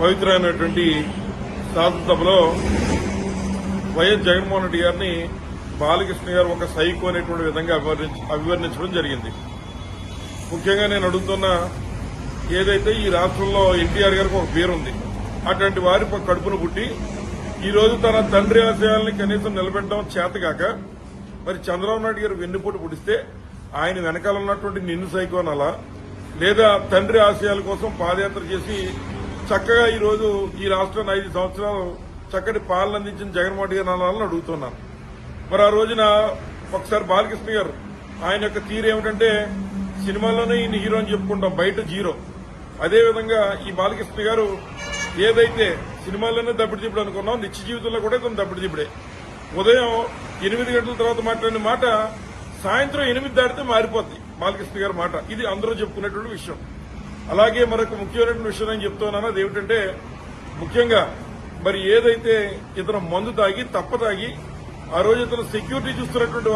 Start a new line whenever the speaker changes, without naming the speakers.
పవిత్రమైనటువంటి శాసనసభలో వైఎస్ జగన్మోహన్ రెడ్డి గారిని బాలకృష్ణ గారు ఒక సైకో అనేటువంటి విధంగా అభివర్ణించడం జరిగింది. ముఖ్యంగా నేను అడుగుతున్న ఏదైతే ఈ రాష్ట్రంలో ఎన్టీఆర్ గారికి ఒక పేరుంది అటువంటి వారి కడుపును పుట్టి ఈ రోజు తన తండ్రి ఆశయాల్ని కనీసం నిలబెట్టడం చేతగాక మరి చంద్రబాబు నాయుడు గారు వెన్నుపోటు పుడిస్తే ఆయన వెనకాల ఉన్నటువంటి నిన్ను సైకో లేదా తండ్రి ఆశయాల కోసం పాదయాత్ర చేసి చక్కగా ఈరోజు ఈ రాష్ట్రాన్ని ఐదు సంవత్సరాలు చక్కటి పాలన అందించిన జగన్మోహన్ రెడ్డి గారు అడుగుతున్నాను. మరి ఆ రోజున ఒకసారి బాలకృష్ణ గారు ఆయన యొక్క తీరు ఏమిటంటే సినిమాలోనే ఈయన హీరో అని చెప్పుకుంటాం బయట జీరో. అదేవిధంగా ఈ బాలకృష్ణ గారు ఏదైతే సినిమాలోనే దప్పిడిదిప్పుడు అనుకున్నాం నిత్య జీవితంలో కూడా ఇతను దప్పిడిదిప్పుడే ఉదయం ఎనిమిది గంటల తర్వాత మాట్లాడిన మాట సాయంత్రం ఎనిమిది దాటితే మారిపోద్ది బాలకృష్ణ గారి మాట. ఇది అందరూ చెప్పుకునేటువంటి విషయం. అలాగే మరొక ముఖ్యమైనటువంటి విషయం నేను చెప్తున్నాను. అది ఏమిటంటే ముఖ్యంగా మరి ఏదైతే ఇతను మందు తాగి తప్ప తాగి ఆ రోజు ఇతను సెక్యూరిటీ చూస్తున్నటువంటి